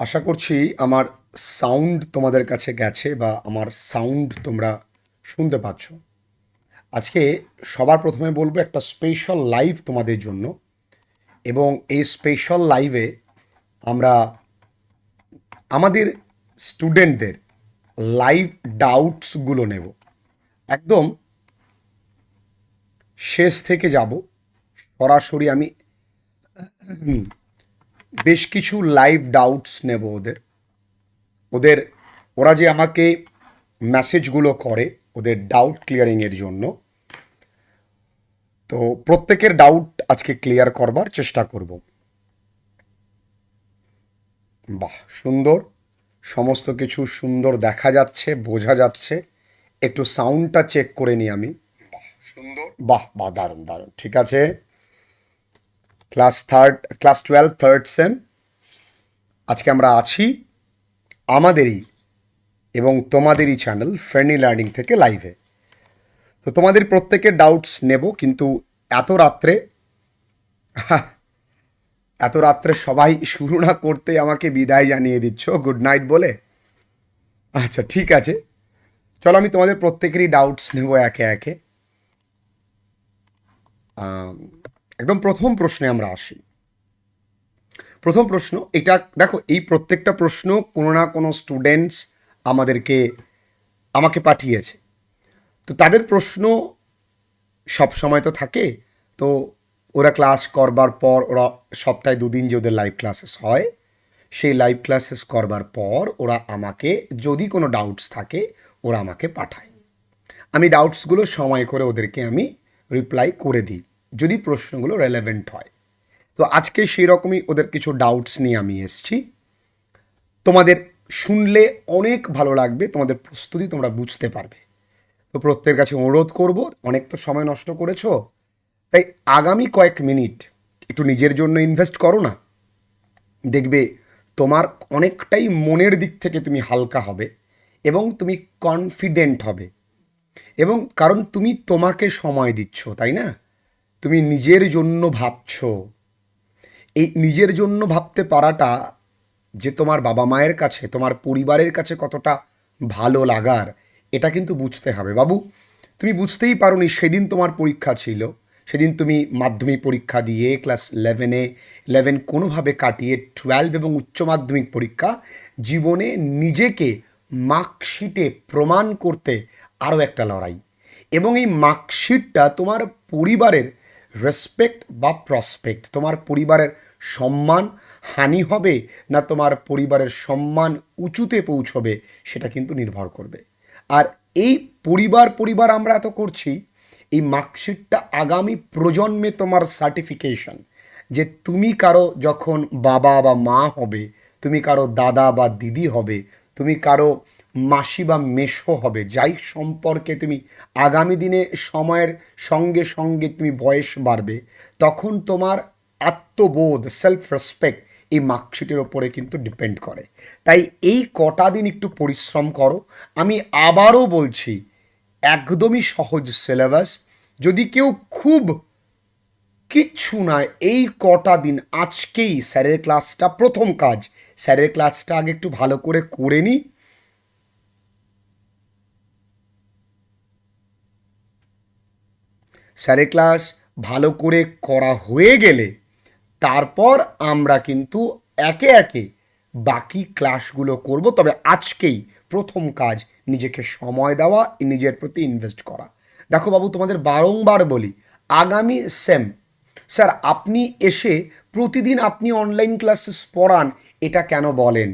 আশা করছি আমার সাউন্ড তোমাদের কাছে গেছে বা আমার সাউন্ড তোমরা শুনতে পাচ্ছ। আজকে সবার প্রথমে বলব একটা স্পেশাল লাইভ তোমাদের জন্য এবং এই স্পেশাল লাইভে আমরা আমাদের স্টুডেন্টদের লাইভ ডাউটসগুলো নেব। একদম শেষ থেকে যাব। সরাসরি আমি বেশ কিছু লাইভ ডাউটস নেব ওদের। ওদের, ওরা যে আমাকে মেসেজগুলো করে ওদের ডাউট ক্লিয়ারিংয়ের জন্য। তো প্রত্যেকের ডাউট আজকে ক্লিয়ার করবার চেষ্টা করব। বাহ, সুন্দর। সমস্ত কিছু সুন্দর দেখা যাচ্ছে, বোঝা যাচ্ছে। একটু সাউন্ডটা চেক করে নিই আমি। সুন্দর। বাহ বাহ, দারুণ দারুণ। ঠিক আছে? Class third, class twelve, third same. আজকে আমরা আছি আমাদেরই এবং তোমাদেরই চ্যানেল ফ্রেন্ডলি লার্নিং থেকে লাইভে। তো তোমাদের প্রত্যেকের ডাউটস নেব, কিন্তু এত রাত্রে এত রাত্রে সবাই শুরু না করতে আমাকে বিদায় জানিয়ে দিচ্ছ গুড নাইট বলে? আচ্ছা ঠিক আছে। চলো আমি তোমাদের প্রত্যেকেরই ডাউটস নেব একে একে। একদম প্রথম প্রশ্নে আমরা আসি। প্রথম প্রশ্ন, এটা দেখো, এই প্রত্যেকটা প্রশ্ন কোনো না কোনো স্টুডেন্টস আমাদেরকে, আমাকে পাঠিয়েছে। তো তাদের প্রশ্ন সব সময় তো থাকে, তো ওরা ক্লাস করবার পর, ওরা সপ্তাহে দুদিন যে ওদের লাইভ ক্লাসেস হয়, সেই লাইভ ক্লাসেস করবার পর ওরা আমাকে, যদি কোনো ডাউটস থাকে, ওরা আমাকে পাঠায়। আমি ডাউটসগুলো সময় করে ওদেরকে আমি রিপ্লাই করে দিই। যদি প্রশ্নগুলো রেলেভেন্ট হয়। তো আজকে সেই রকমই ওদের কিছু ডাউটস নিয়ে আমি এসছি। তোমাদের শুনলে অনেক ভালো লাগবে, তোমাদের প্রস্তুতি তোমরা বুঝতে পারবে। তো প্রত্যেকের কাছে অনুরোধ করব, অনেক তো সময় নষ্ট করেছ, তাই আগামী কয়েক মিনিট একটু নিজের জন্য ইনভেস্ট করো না। দেখবে তোমার অনেকটাই মনের দিক থেকে তুমি হালকা হবে এবং তুমি কনফিডেন্ট হবে। এবং কারণ তুমি তোমাকে সময় দিচ্ছ, তাই না? তুমি নিজের জন্য ভাবছ। এই নিজের জন্য ভাবতে পারাটা যে তোমার বাবা মায়ের কাছে, তোমার পরিবারের কাছে কতটা ভালো লাগার, এটা কিন্তু বুঝতে হবে। বাবু, তুমি বুঝতেই পারোনি সেদিন তোমার পরীক্ষা ছিল। সেদিন তুমি মাধ্যমিক পরীক্ষা দিয়ে ক্লাস ইলেভেনে ইলেভেন কোনোভাবে কাটিয়ে টুয়েলভ এবং উচ্চ মাধ্যমিক পরীক্ষা, জীবনে নিজেকে মার্কশিটে প্রমাণ করতে আরও একটা লড়াই। এবং এই মার্কশিটটা তোমার পরিবারের রেসপেক্ট বা প্রসপেক্ট তোমার পরিবারের সম্মান হানি হবে না তোমার পরিবারের সম্মান উঁচুতে পৌঁছবে সেটা কিন্তু নির্ভর করবে। আর এই পরিবার পরিবার আমরা এত করছি, এই মার্কশিটটা আগামী প্রজন্মে তোমার সার্টিফিকেশন যে তুমি কারও যখন বাবা বা মা হবে, তুমি কারও দাদা বা দিদি হবে, তুমি কারও মাসি বা মেশো হবে। যাই সম্পর্কে তুমি আগামী দিনে সময়ের সঙ্গে সঙ্গে তুমি বয়স বাড়বে, তখন তোমার আত্মবোধ সেলফ রেসপেক্ট এই মার্কশিটের ওপরে কিন্তু ডিপেন্ড করে। তাই এই কটা দিন একটু পরিশ্রম করো। আমি আবারও বলছি, একদমই সহজ সিলেবাস যদি কেউ খুব কিচ্ছু না, এই কটা দিন আজকেই স্যারের ক্লাসটা প্রথম কাজ। স্যারের ক্লাসটা আগে একটু ভালো করে করে নিই। স্যারের ক্লাস ভালো করে করা হয়ে গেলে তারপর আমরা কিন্তু একে একে বাকি ক্লাসগুলো করব। তবে আজকেই প্রথম কাজ, নিজেকে সময় দেওয়া, নিজের প্রতি ইনভেস্ট করা। দেখো বাবু, তোমাদের বারংবার বলি, আগামী সেম স্যার আপনি এসে প্রতিদিন আপনি অনলাইন ক্লাসেস পড়ান, এটা কেন বলেন?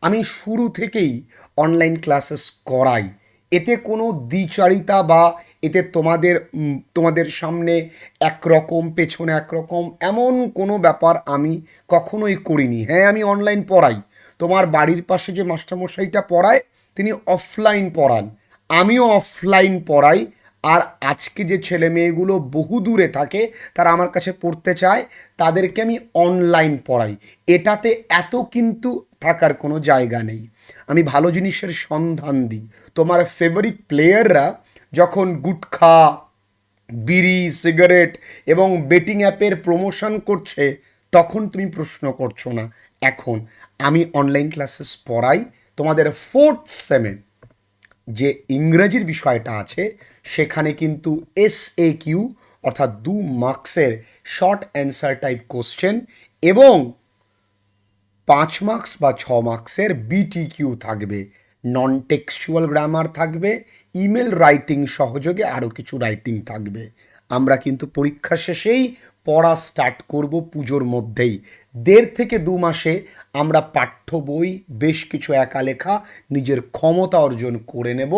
আমি শুরু থেকেই অনলাইন ক্লাসেস করাই। এতে কোনো দ্বিচারিতা বা এতে তোমাদের তোমাদের সামনে একরকম, পেছনে একরকম এমন কোনো ব্যাপার আমি কখনোই করিনি। হ্যাঁ আমি অনলাইন পড়াই। তোমার বাড়ির পাশে যে মাস্টারমশাইটা পড়ায়, তিনি অফলাইন পড়ান। আমিও অফলাইন পড়াই। আর আজকে যে ছেলে মেয়েগুলো বহু দূরে থাকে, তারা আমার কাছে পড়তে চায়, তাদেরকে আমি অনলাইন পড়াই। এটাতে এত কিন্তু থাকার কোনো জায়গা নেই। আমি ভালো জিনিসের সন্ধান দিই। তোমার ফেভারিট প্লেয়াররা যখন গুটখা, বিড়ি, সিগারেট এবং বেটিং অ্যাপের প্রমোশন করছে, তখন তুমি প্রশ্ন করছ না, এখন আমি অনলাইন ক্লাসেস পড়াই তোমাদের ফোর্থ সেমে যে ইংরেজির বিষয়টা আছে, সেখানে কিন্তু এস এ কিউ অর্থাৎ দু মার্কসের শর্ট অ্যান্সার টাইপ কোশ্চেন এবং পাঁচ মার্কস বা ছ মার্কসের বিটি কিউ থাকবে নন টেক্সচুয়াল গ্রামার থাকবে ইমেল রাইটিং সহযোগে আরও কিছু রাইটিং থাকবে। আমরা কিন্তু পরীক্ষা শেষেই পড়া স্টার্ট করব পুজোর মধ্যেই। দেড় থেকে দু মাসে আমরা পাঠ্য বই, বেশ কিছু একা লেখা, নিজের ক্ষমতা অর্জন করে নেব।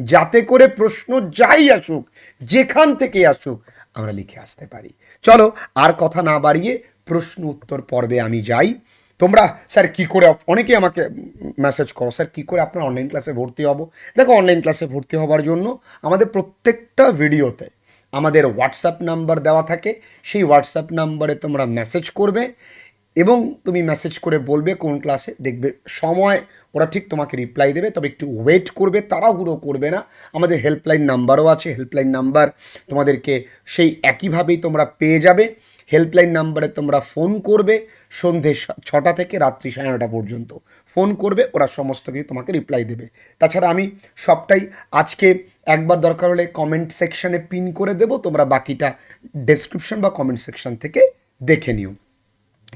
যাতে করে প্রশ্ন যাই আসুক, যেখান থেকে আসুক, আমরা লিখে আসতে পারি। চলো আর কথা না বাড়িয়ে প্রশ্ন উত্তর পর্বে আমি যাই। তোমরা, স্যার, কি করে অনেকে আমাকে মেসেজ করো, স্যার, কি করে আপনার অনলাইন ক্লাসে ভর্তি হব? দেখো অনলাইন ক্লাসে ভর্তি হবার জন্য আমাদের প্রত্যেকটা ভিডিওতে আমাদের হোয়াটসঅ্যাপ নাম্বার দেওয়া থাকে। সেই হোয়াটসঅ্যাপ নাম্বারে তোমরা মেসেজ করবে এবং তুমি মেসেজ করে বলবে কোন ক্লাসে দেখবে, সময়, ওরা ঠিক তোমাকে রিপ্লাই দেবে, তবে একটু ওয়েট করবে, তাড়াহুড়ো করবে না। আমাদের হেল্পলাইন নাম্বারও আছে হেল্পলাইন নাম্বার তোমাদেরকে সেই একইভাবেই তোমরা পেয়ে যাবে। হেল্পলাইন নাম্বারে তোমরা ফোন করবে সন্ধে ছটা থেকে রাত্রি সাড়ে নটা পর্যন্ত। ফোন করবে, ওরা সমস্ত কিছু তোমাকে রিপ্লাই দেবে। তাছাড়া আমি সবটাই আজকে একবার দরকার হলে কমেন্ট সেকশানে পিন করে দেবো, তোমরা বাকিটা ডেসক্রিপশন বা কমেন্ট সেকশন থেকে দেখে নিও।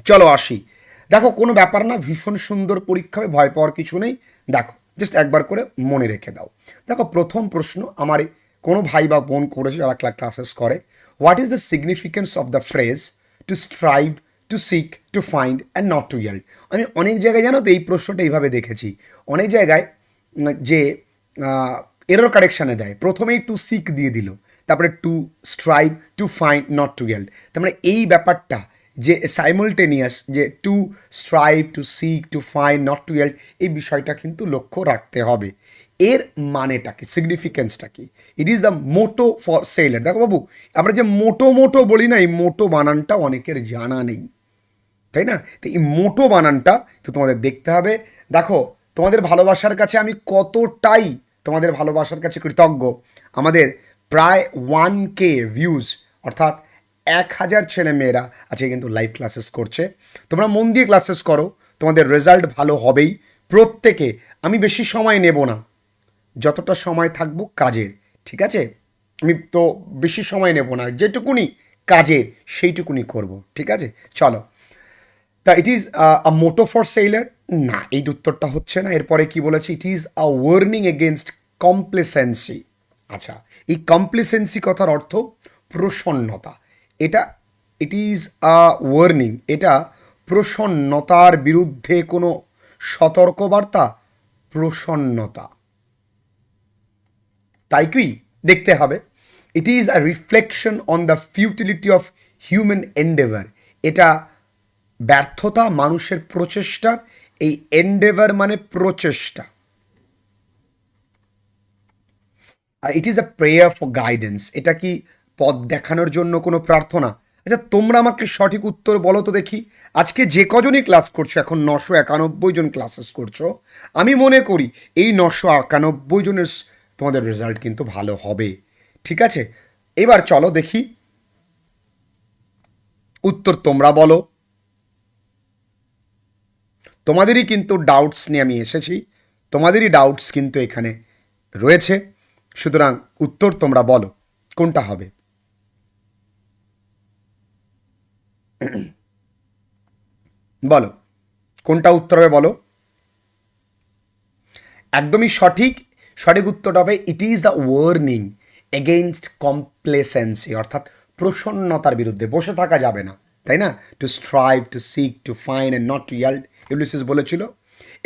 চলো আসি। দেখো, কোনো ব্যাপার না, ভীষণ সুন্দর পরীক্ষা হবে, ভয় পাওয়ার কিছু নেই। দেখো জাস্ট একবার করে মনে রেখে দাও। দেখো, প্রথম প্রশ্ন, আমার কোনো ভাই বা বোন করেছে যারা ক্লাসেস করে what is the significance of the phrase to strive to seek to find and not to yield আমি অনেক জায়গায় জানো তো এই প্রশ্নটা এইভাবে দেখেছি। অনেক জায়গায় যে এরর কারেকশানে দেয়। প্রথমেই টু সিক দিয়ে দিল। তারপরে to strive to find not to yield তার মানে এই ব্যাপারটা, যে সাইমultaneous যে to strive to seek to find not to yield এই বিষয়টা কিন্তু লক্ষ্য রাখতে হবে। এর মানেটা কি? সিগনিফিকেন্সটা কি? It is the motto for sailor দেখো বাবু, আমরা যে মোটো মোটো বলি না, এই মোটো বানানটা অনেকের জানা নেই। তাই না? তো এই মোটো বানানটা তো তোমাদের দেখতে হবে। দেখো, তোমাদের ভালোবাসার কাছে আমি কতটাই তোমাদের ভালোবাসার কাছে কৃতজ্ঞ। আমাদের প্রায় ওয়ান কে ভিউজ অর্থাৎ এক হাজার ছেলে মেয়েরা আজকে কিন্তু লাইভ ক্লাসেস করছে। তোমরা মন দিয়ে ক্লাসেস করো, তোমাদের রেজাল্ট ভালো হবেই। প্রত্যেকে, আমি বেশি সময় নেব না। যতটা সময় থাকব কাজের ঠিক আছে? আমি তো বেশি সময় নেব না, যেটুকুনি কাজের সেইটুকুনি করব, ঠিক আছে? চলো। তা it is a motto for sailor না, এই উত্তরটা হচ্ছে না। এরপরে কি বলেছে? It is a warning against complacency আচ্ছা এই কমপ্লেসেন্সি কথার অর্থ প্রসন্নতা। এটা ইট ইজ আ ওয়ার্নিং এটা প্রসন্নতার বিরুদ্ধে কোনো সতর্কবার্তা, প্রসন্নতা। তাই কি দেখতে হবে। It is a reflection on the futility of human endeavour এটা ব্যর্থতা, মানুষের প্রচেষ্টার এই এন্ডেভার মানে প্রচেষ্টা। আর it is a prayer for guidance এটা কি পথ দেখানোর জন্য কোনো প্রার্থনা? আচ্ছা তোমরা আমাকে সঠিক উত্তর বলো তো দেখি। আজকে যে কজনই ক্লাস করছ, এখন নশো একানব্বই জন ক্লাসেস করছ। আমি মনে করি এই নশো একানব্বই জনের তোমাদের রেজাল্ট কিন্তু ভালো হবে। ঠিক আছে? এবার চলো দেখি। উত্তর তোমরা বলো। তোমাদেরই কিন্তু ডাউটস নিয়ে আমি এসেছি। তোমাদেরই ডাউটস কিন্তু এখানে রয়েছে। সুতরাং উত্তর তোমরা বলো, কোনটা হবে? বলো, কোনটা উত্তর হবে বলো? একদমই সঠিক সঠিক উত্তরটা হবে it is a warning against complacency অর্থাৎ প্রসন্নতার বিরুদ্ধে। বসে থাকা যাবে না, তাই না? To strive to seek to find and not to yield Ulysses বলেছিল।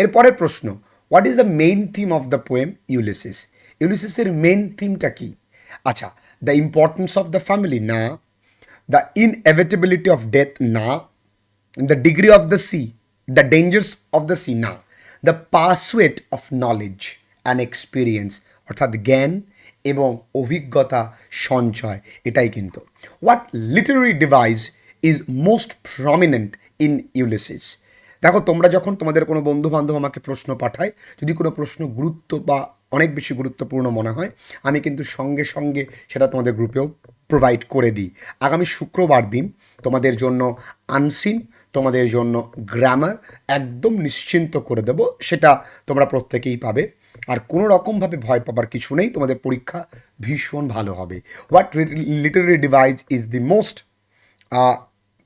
এরপরের প্রশ্ন what is the main theme of the poem Ulysses ইউলিসিসের main থিমটা কি? আচ্ছা the importance of the family না। দ্য ইনএভিটেবিলিটি অফ ডেথ না। The degree of the sea the dangers of the sea না। The pursuit of knowledge and experience অর্থাৎ জ্ঞান এবং অভিজ্ঞতা সঞ্চয়, এটাই কিন্তু। What literary device is most prominent in Ulysses দেখো, তোমরা যখন তোমাদের কোনো বন্ধু বান্ধব আমাকে প্রশ্ন পাঠায়, যদি কোনো প্রশ্ন গুরুত্ব বা অনেক বেশি গুরুত্বপূর্ণ মনে হয়, আমি কিন্তু সঙ্গে সঙ্গে সেটা তোমাদের গ্রুপেও প্রোভাইড করে দিই। আগামী শুক্রবার দিন তোমাদের জন্য আনসিন তোমাদের জন্য গ্রামার একদম নিশ্চিন্ত করে দেব, সেটা তোমরা প্রত্যেকেই পাবে। আর কোনো রকমভাবে ভয় পাবার কিছু নেই, তোমাদের পরীক্ষা ভীষণ ভালো হবে। What literary device is the most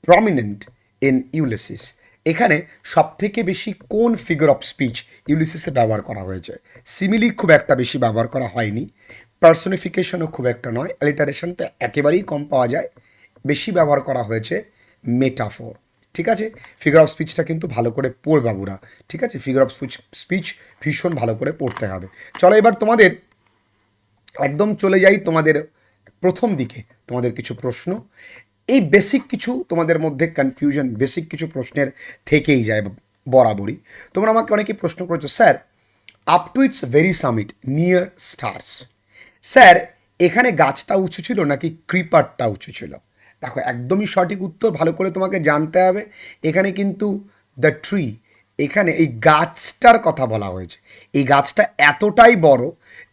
prominent in Ulysses এখানে সবথেকে বেশি কোন ফিগার অফ স্পিচ ইউলিসিসে ব্যবহার করা হয়েছে? সিমিলি খুব একটা বেশি ব্যবহার করা হয়নি পার্সনিফিকেশনও খুব একটা নয় অ্যালিটারেশন তো একেবারেই কম পাওয়া যায়। বেশি ব্যবহার করা হয়েছে মেটাফোর ঠিক আছে? ফিগার অফ স্পিচটা কিন্তু ভালো করে পড় বাবুরা, ঠিক আছে? ফিগার অফ স্পিচ স্পিচ ভীষণ ভালো করে পড়তে হবে। চলো এবার তোমাদের একদম চলে যাই তোমাদের প্রথম দিকে, তোমাদের কিছু প্রশ্ন। এই বেসিক কিছু তোমাদের মধ্যে কনফিউশন বেসিক কিছু প্রশ্নের থেকেই যায় বরাবরই। তোমরা আমাকে অনেকে প্রশ্ন করেছ, sir up to its very summit near stars sir, এখানে গাছটা উঁচু ছিল নাকি ক্রিপারটা উঁচু ছিল? দেখো, একদমই সঠিক উত্তর ভালো করে তোমাকে জানতে হবে। এখানে কিন্তু দ্য ট্রি এখানে এই গাছটার কথা বলা হয়েছে। এই গাছটা এতটাই বড়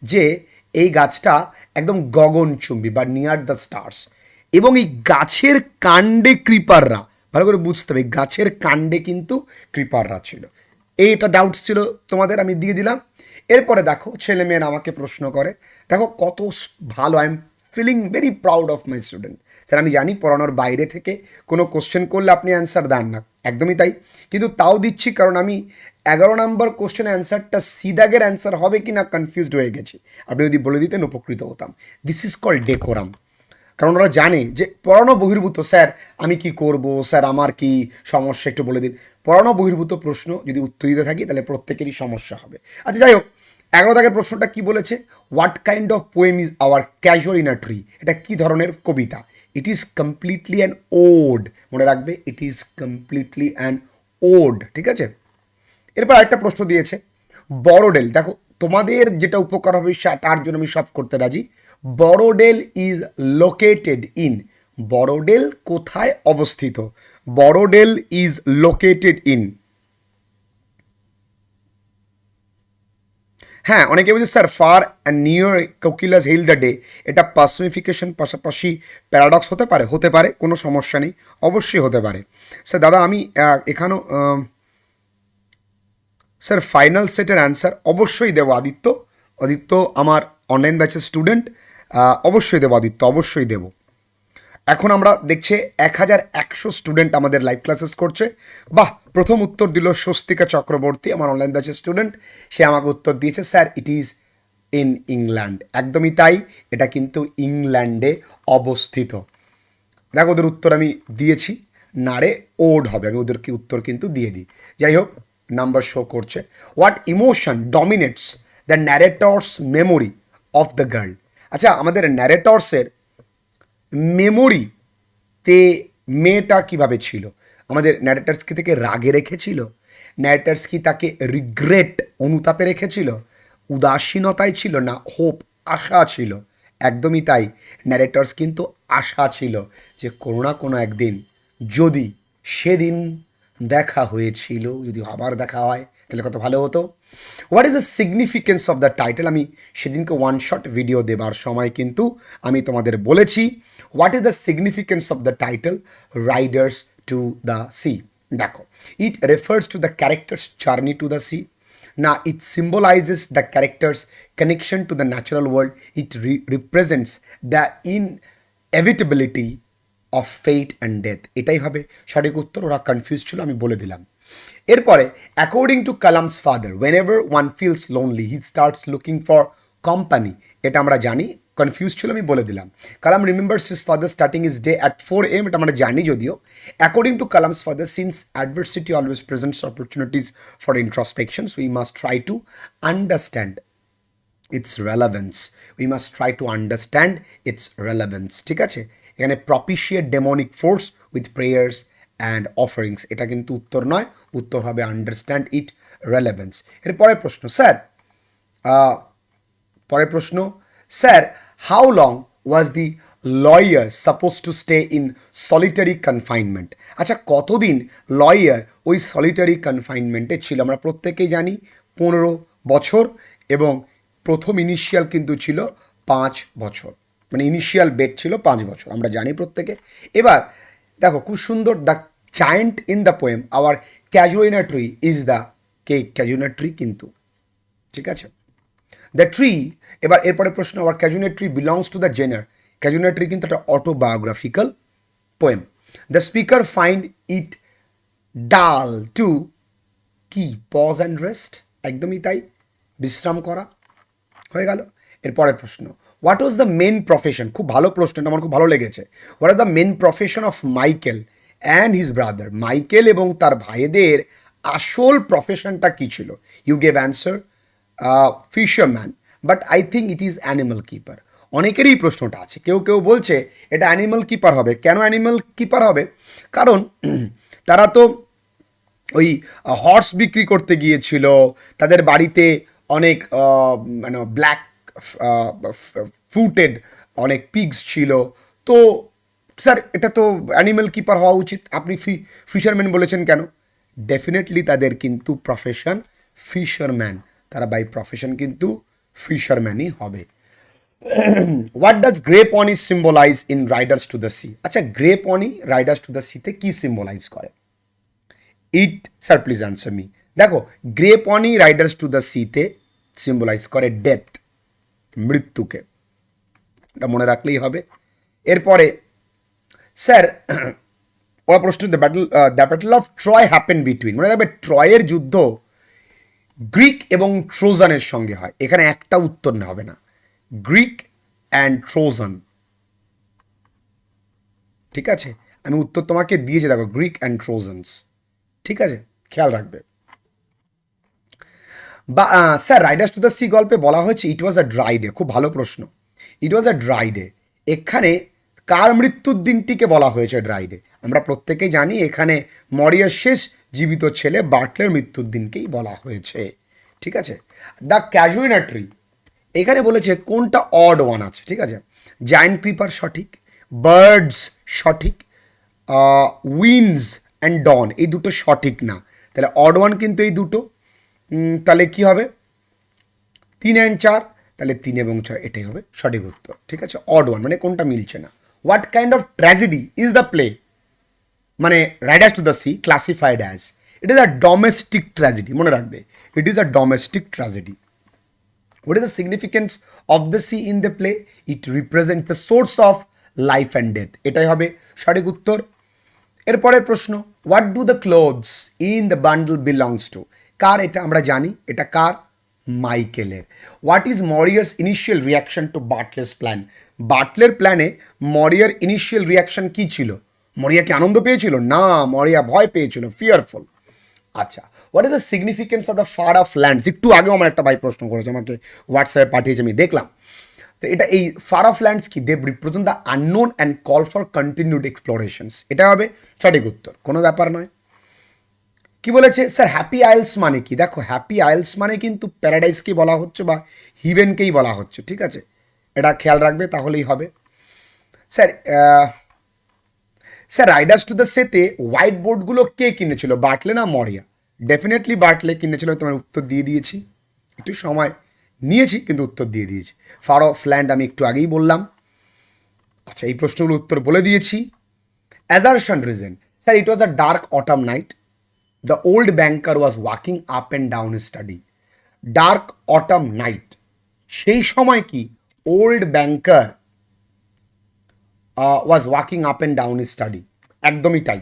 যে এই গাছটা একদম গগনচুম্বী বা নিয়ার দ্য স্টার্স এবং এই গাছের কাণ্ডে ক্রিপাররা ভালো করে বুঝতে হবে গাছের কাণ্ডে কিন্তু ক্রিপাররা ছিল। এইটা ডাউটস ছিল তোমাদের, আমি দিয়ে দিলাম। এরপরে দেখো ছেলে মেয়েরা আমাকে প্রশ্ন করে, দেখো কত ভালো I am feeling very proud of my student sir আমি জানি পড়ানোর বাইরে থেকে কোনো কোশ্চেন করলে আপনি অ্যান্সার দেন না। একদমই তাই। কিন্তু তাও দিচ্ছি কারণ আমি এগারো নম্বর কোশ্চেন অ্যান্সারটা সিদাগের অ্যান্সার হবে কি না কনফিউজড হয়ে গেছি। আপনি যদি বলে দিতেন উপকৃত হতাম। দিস ইজ কল ডেকোরাম কারণ ওরা জানে যে পড়ানো বহির্ভূত। স্যার আমি কি করব? স্যার আমার কি সমস্যা? একটু বলে দিন। পড়ানো বহির্ভূত প্রশ্ন যদি উত্তর দিতে থাকি, তাহলে প্রত্যেকেরই সমস্যা হবে। আচ্ছা যাই হোক। এগারো দাগের প্রশ্নটা কি বলেছে? What kind of poem is our casuarina tree এটা কী ধরনের কবিতা? It is completely an ode মনে রাখবে it is completely an ode ঠিক আছে? এরপর আরেকটা প্রশ্ন দিয়েছে বড়ডেল দেখো, তোমাদের যেটা উপকার হবে তার জন্য আমি সব করতে রাজি। Bordale is located in Bordale কোথায় অবস্থিত? বড়ডেল ইজ লোকেটেড ইন হ্যাঁ অনেকে বলছে, sir far and near kokilas hail the day এটা পার্সনিফিকেশন পাশাপাশি প্যারাডক্স হতে পারে হতে পারে, কোনো সমস্যা নেই, অবশ্যই হতে পারে। স্যার, দাদা, আমি এখানেও স্যার ফাইনাল সেটের অ্যান্সার অবশ্যই দেবো আদিত্য। আদিত্য আমার অনলাইন ব্যাচের স্টুডেন্ট অবশ্যই দেবো আদিত্য, অবশ্যই দেবো। এখন আমরা দেখছি এক হাজার একশো স্টুডেন্ট আমাদের লাইভ ক্লাসেস করছে। বাহ, প্রথম উত্তর দিল স্বস্তিকা চক্রবর্তী, আমার অনলাইন ব্যাচের স্টুডেন্ট সে আমাকে উত্তর দিয়েছে sir it is in England একদমই তাই, এটা কিন্তু ইংল্যান্ডে অবস্থিত। দেখো ওদের উত্তর আমি দিয়েছি, নারে ওড হবে, আমি ওদেরকে উত্তর কিন্তু দিয়ে দিই। যাই হোক নাম্বার শো করছে। What emotion dominates the narrator's memory of the girl আচ্ছা আমাদের ন্যারেটর্সের মেমোরিতে মেয়েটা কীভাবে ছিল? আমাদের ন্যারেটার্স কি থেকে রাগে রেখেছিল? ন্যারেটার্স কি তাকে রিগ্রেট অনুতাপে রেখেছিল? উদাসীনতায় ছিল না হোপ আশা ছিল? একদমই তাই। ন্যারেটার্স কিন্তু আশা ছিল যে কোনো না কোনো একদিন, যদি সেদিন দেখা হয়েছিল, যদি আবার দেখা হয়, তাহলে কত ভালো হতো। What is the significance of the title আমি সেদিনকে ওয়ান শট ভিডিও দেবার সময় কিন্তু আমি তোমাদের বলেছি what is the significance of the title riders to the sea দেখো it refers to the characters' journey to the sea না, it symbolizes the character's connection to the natural world it re- represents the of fate and death. এটাই হবে সঠিক উত্তর, ওরা confuse ছিল, আমি বলে দিলাম। এরপরে according to Kalam's father whenever one feels lonely he starts looking for company এটা আমরা জানি কনফিউজ ছিল, আমি বলে দিলাম। Kalam remembers his father starting his day at four AM এটা আমরা জানি যদিও। According to Kalam's father since adversity always presents opportunities for introspections we must try to understand its relevance we must try to understand its relevance ঠিক আছে? এখানে propitiate demonic force with prayers and offerings এটা কিন্তু উত্তর নয়, উত্তর হবে understand it relevance এর পরের প্রশ্ন, স্যার পরের প্রশ্ন, sir how long was the lawyer suppose to stay in solitary confinement আচ্ছা কতদিন লয়ার ওই সলিটারি কনফাইনমেন্টে ছিল? আমরা প্রত্যেকেই জানি, পনেরো বছর এবং প্রথম ইনিশিয়াল কিন্তু ছিল পাঁচ বছর। মানে ইনিশিয়াল বেড ছিল পাঁচ বছর, আমরা জানি প্রত্যেকে। এবার দেখো, খুব সুন্দর the giant in the poem our casuarina tree is the K casuarina tree কিন্তু, ঠিক আছে? দ্য ট্রি এবার এরপরে প্রশ্ন আবার casuarina tree belongs to the genre casuarina tree কিন্তু একটা autobiographical poem the speaker find it dull to কি পজ অ্যান্ড রেস্ট একদমই তাই, বিশ্রাম করা, হয়ে গেল। এরপরের প্রশ্ন what was the main profession খুব ভালো প্রশ্ন এটা আমার খুব ভালো লেগেছে। What is the main profession of Michael and his brother Michael এবং তার ভাইদের আসল প্রফেশনটা কী ছিল? You gave answer fisherman but I think it is animal keeper অনেকেরই প্রশ্নটা আছে। কেউ কেউ বলছে, এটা অ্যানিমাল কিপার হবে। কেন অ্যানিমাল কিপার হবে? কারণ তারা তো ওই হর্স বিক্রি করতে গিয়েছিল। তাদের বাড়িতে অনেক মানে ব্ল্যাক ফুটেড অনেক পিগস ছিল। তো, স্যার, এটা তো অ্যানিম্যাল কিপার হওয়া উচিত। আপনি ফি ফিশারম্যান বলেছেন কেন? ডেফিনেটলি তাদের কিন্তু প্রফেশন ফিশারম্যান তারা বাই প্রফেশন কিন্তু ফিশারম্যানই হবে। What does grey pony symbolize in riders to the sea আচ্ছা grey pony riders to the সিতে কী সিম্বলাইজ করে? It sir please answer me দেখো grey pony riders to the সিতে সিম্বলাইজ করে ডেথ মৃত্যুকে। এটা মনে রাখলেই হবে। এরপরে, স্যার, ওরা প্রশ্ন the battle the battle of Troy happen between মনে রাখবে ট্রয়ের যুদ্ধ গ্রিক এবং ট্রোজানের সঙ্গে হয়। এখানে একটা উত্তর হবে না। Greek and Trojan. ঠিক আছে? আমি উত্তর তোমাকে দিয়েছি, দেখো, গ্রিক অ্যান্ড ট্রোজানস। ঠিক আছে? খেয়াল রাখবে। বা sir riders to the sea গল্পে বলা হয়েছে ইট ওয়াজ আ ড্রাই ডে খুব ভালো প্রশ্ন। ইট ওয়াজ আ ড্রাই ডে এখানে কার মৃত্যুর দিনটিকে বলা হয়েছে ড্রাই ডে আমরা প্রত্যেকেই জানি এখানে মরিয়ার শেষ জীবিত ছেলে বাটলের মৃত্যুর দিনকেই বলা হয়েছে। ঠিক আছে? দ্য ক্যাজুইনা ট্রি এখানে বলেছে কোনটা অড ওয়ান আছে, ঠিক আছে? জায়েন্ট পিপার সঠিক বার্ডস সঠিক উইন্স অ্যান্ড ডন এই দুটো সঠিক না। তাহলে অড ওয়ান কিন্তু এই দুটো তাহলে কি হবে? তিন অ্যান্ড চার, তাহলে তিন এবং চার, এটাই হবে সঠিক উত্তর, ঠিক আছে? অড ওয়ান মানে কোনটা মিলছে না। What kind of tragedy is the play মানে riders to the sea classified as it is a domestic tragedy মনে রাখবে। It is a domestic tragedy What is the significance of the sea in the play it represent the source of life and death এটাই হবে সঠিক উত্তর। এরপরের প্রশ্ন what do the clothes in the bundle belongs to কার এটা আমরা জানি? এটা কার? মাইকেলের। What is Maurya's initial reaction to Bartley's plan বাটলের প্ল্যানে মরিয়ার ইনিশিয়াল রিয়াকশন কী ছিল? মরিয়া কি আনন্দ পেয়েছিল? না মরিয়া ভয় পেয়েছিল ফিয়ারফুল আচ্ছা what is the significance of the far off lands একটু আগেও আমার একটা ভাই প্রশ্ন করেছে, আমাকে হোয়াটসঅ্যাপে পাঠিয়েছে, আমি দেখলাম। তো এটা এই ফার অফ ল্যান্ডস কি? They represent the unknown and call for continued explorations এটা হবে সঠিক উত্তর, কোনো ব্যাপার নয়। কি বলেছে? স্যার হ্যাপি আইলস মানে কি? দেখো হ্যাপি আইলস মানে কিন্তু প্যারাডাইসকেই বলা হচ্ছে বা হিভেনকেই বলা হচ্ছে, ঠিক আছে? এটা খেয়াল রাখবে, তাহলেই হবে। Sir sir riders to the sea white বোর্ডগুলো কে কিনেছিল? বাটলে না মরিয়া? ডেফিনেটলি বাটলে কিনেছিল তোমার উত্তর দিয়ে দিয়েছি। একটু সময় নিয়েছি, কিন্তু উত্তর দিয়ে দিয়েছি। ফার অফ ল্যান্ড আমি একটু আগেই বললাম। আচ্ছা এই প্রশ্নগুলোর উত্তর বলে দিয়েছি। Assertion reason sir it was a dark autumn night the old banker was walking up and down study dark autumn night সেই সময় কি old banker was walking up and down study একদমই তাই।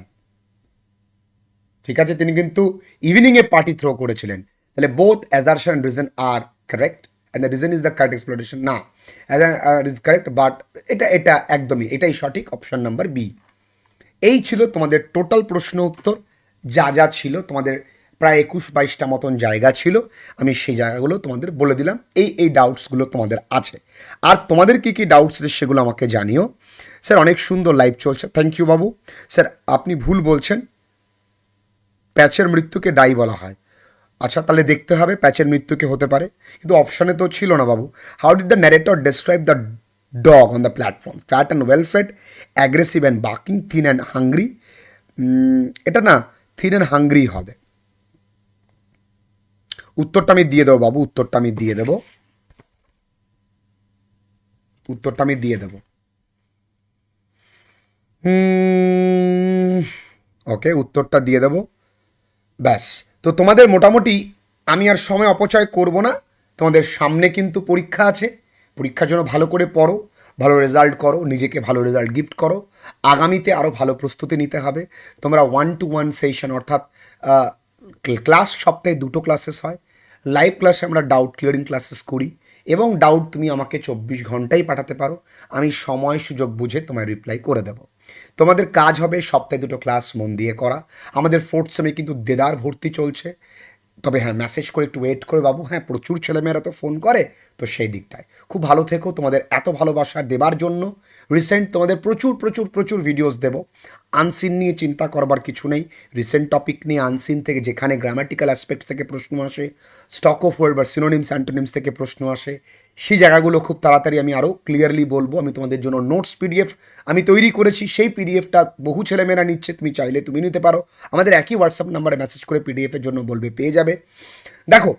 ঠিক আছে, তিনি কিন্তু ইভিনিংয়ে পার্টি থ্রো করেছিলেন। তাহলে both assertion reason are correct and the reason is the correct explanation না ইজ কারেক্ট বাট এটা এটা একদমই, এটাই সঠিক অপশন নাম্বার বি এই ছিল তোমাদের টোটাল প্রশ্ন উত্তর। যা যা ছিল, তোমাদের প্রায় একুশ বাইশটা মতন জায়গা ছিল, আমি সেই জায়গাগুলো তোমাদের বলে দিলাম। এই এই ডাউটসগুলো তোমাদের আছে। আর তোমাদের কী কী ডাউটস সেগুলো আমাকে জানিও। স্যার, অনেক সুন্দর লাইভ চলছে। Thank you Babu. স্যার, আপনি ভুল বলছেন। প্যাচের মৃত্যুকে ডাই বলা হয়। আচ্ছা তাহলে দেখতে হবে প্যাচের মৃত্যুকে হতে পারে। কিন্তু অপশানে তো ছিল না বাবু। How did the narrator describe the dog on the platform fat and well fed aggressive and barking thin and hungry এটা না থিন অ্যান্ড হাংরি হবে। উত্তরটা আমি দিয়ে দেবো বাবু, উত্তরটা আমি দিয়ে দেবো। উত্তরটা আমি দিয়ে দেবো। ওকে, উত্তরটা দিয়ে দেবো। ব্যাস, তো তোমাদের মোটামুটি আমি আর সময় অপচয় করব না। তোমাদের সামনে কিন্তু পরীক্ষা আছে। পরীক্ষার জন্য ভালো করে পড়ো। ভালো রেজাল্ট করো, নিজেকে ভালো রেজাল্ট গিফট করো। আগামীতে আরও ভালো প্রস্তুতি নিতে হবে। তোমরা ওয়ান টু ওয়ান সেশন অর্থাৎ ক্লাস সপ্তাহে দুটো ক্লাসেস হয়। লাইভ ক্লাসে আমরা ডাউট ক্লিয়ারিং ক্লাসেস করি এবং ডাউট তুমি আমাকে চব্বিশ ঘন্টাই পাঠাতে পারো। আমি সময় সুযোগ বুঝে তোমায় রিপ্লাই করে দেবো। তোমাদের কাজ হবে সপ্তাহে দুটো ক্লাস মন দিয়ে করা। আমাদের ফোর্থ সেমে কিন্তু দেদার ভর্তি চলছে। তবে হ্যাঁ মেসেজ করে একটু ওয়েট করে বাবু। হ্যাঁ প্রচুর ছেলেমেয়েরা তো ফোন করে, তো সেই দিকটায়। খুব ভালো থেকো, তোমাদের এত ভালোবাসা দেবার জন্য। রিসেন্ট তোমাদের প্রচুর প্রচুর প্রচুর ভিডিওস দেবো। আনসিন নিয়ে চিন্তা করবার কিছু নেই। রিসেন্ট টপিক নিয়ে আনসিন থেকে যেখানে গ্রামাটিক্যাল অ্যাসপেক্টস থেকে প্রশ্ন আসে স্টক অফ ওয়ার্ড বা সিনোনিমস অ্যান্টোনিমস থেকে প্রশ্ন আসে সেই জায়গাগুলো খুব তাড়াতাড়ি আমি আরও ক্লিয়ারলি বলব। আমি তোমাদের জন্য নোটস পিডিএফ আমি তৈরি করেছি। সেই পিডিএফটা বহু ছেলেমেয়েরা নিচ্ছে, তুমি চাইলে তুমি নিতে পারো। আমাদের একই হোয়াটসঅ্যাপ নাম্বারে মেসেজ করে পিডিএফের জন্য বলবে, পেয়ে যাবে। দেখো,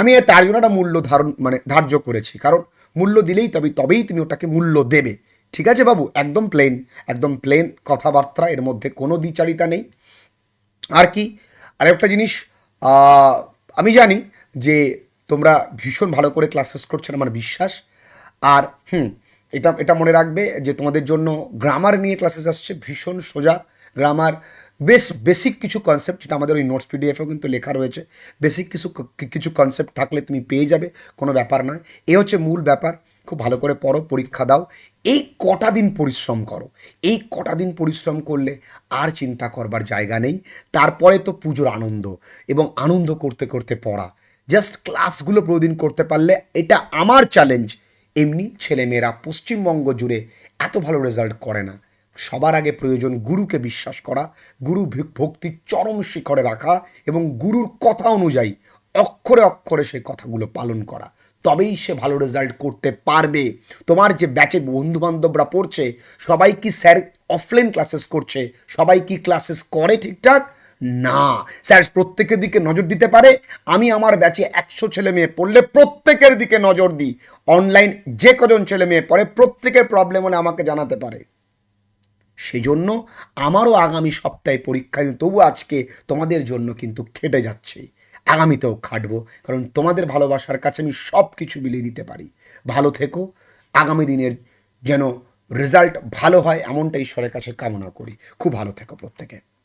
আমি এর তার জন্য একটা মূল্য ধারণ মানে ধার্য করেছি। কারণ মূল্য দিলেই তবে, তবেই তুমি ওটাকে মূল্য দেবে। ঠিক আছে বাবু? একদম প্লেন একদম প্লেন কথাবার্তা। এর মধ্যে কোনো দ্বিচারিতা নেই। আর কি? আরেকটা জিনিস আমি জানি যে তোমরা ভীষণ ভালো করে ক্লাসেস করছেন আমার বিশ্বাস? আর, হুম, এটা এটা মনে রাখবে যে তোমাদের জন্য গ্রামার নিয়ে ক্লাসেস আসছে, ভীষণ সোজা গ্রামার বেশ বেসিক কিছু কনসেপ্ট যেটা আমাদের ওই নোটস পিডিএফেও কিন্তু লেখা রয়েছে। বেসিক কিছু কিছু কনসেপ্ট থাকলে তুমি পেয়ে যাবে, কোনো ব্যাপার নয়। এ হচ্ছে মূল ব্যাপার, খুব ভালো করে পড়ো, পরীক্ষা দাও। এই কটা দিন পরিশ্রম করো। এই কটা দিন পরিশ্রম করলে আর চিন্তা করবার জায়গা নেই। তারপরে তো পুজোর আনন্দ এবং আনন্দ করতে করতে পড়া। জাস্ট ক্লাসগুলো প্রতিদিন করতে পারলে এটা আমার চ্যালেঞ্জ এমনি ছেলেমেয়েরা পশ্চিমবঙ্গ জুড়ে এত ভালো রেজাল্ট করে না। সবার আগে প্রয়োজন গুরুকে বিশ্বাস করা, গুরু ভক্তির চরম শিখরে রাখা এবং গুরুর কথা অনুযায়ী অক্ষরে অক্ষরে সেই কথাগুলো পালন করা। তবেই সে ভালো রেজাল্ট করতে পারবে। তোমার যে ব্যাচে বন্ধু বান্ধবরা পড়ছে, সবাই কি স্যার অফলাইন ক্লাসেস করছে? সবাই কি ক্লাসেস করে ঠিকঠাক? না। স্যার, প্রত্যেকের দিকে নজর দিতে পারে, আমি আমার ব্যাচে একশো ছেলে মেয়ে পড়লে প্রত্যেকের দিকে নজর দিই। অনলাইন যে কজন ছেলে মেয়ে পড়ে, প্রত্যেকের প্রবলেম হলে আমাকে জানাতে পারে। সেই জন্য আমারও আগামী সপ্তাহে পরীক্ষা তবু আজকে তোমাদের জন্য কিন্তু খেটে যাচ্ছে। আগামীতেও খাটবো, কারণ তোমাদের ভালোবাসার কাছে আমি সব কিছু বিলিয়ে দিতে পারি। ভালো থেকো, আগামী দিনের যেন রেজাল্ট ভালো হয় এমনটা ঈশ্বরের কাছে কামনা করি। খুব ভালো থেকো প্রত্যেকে।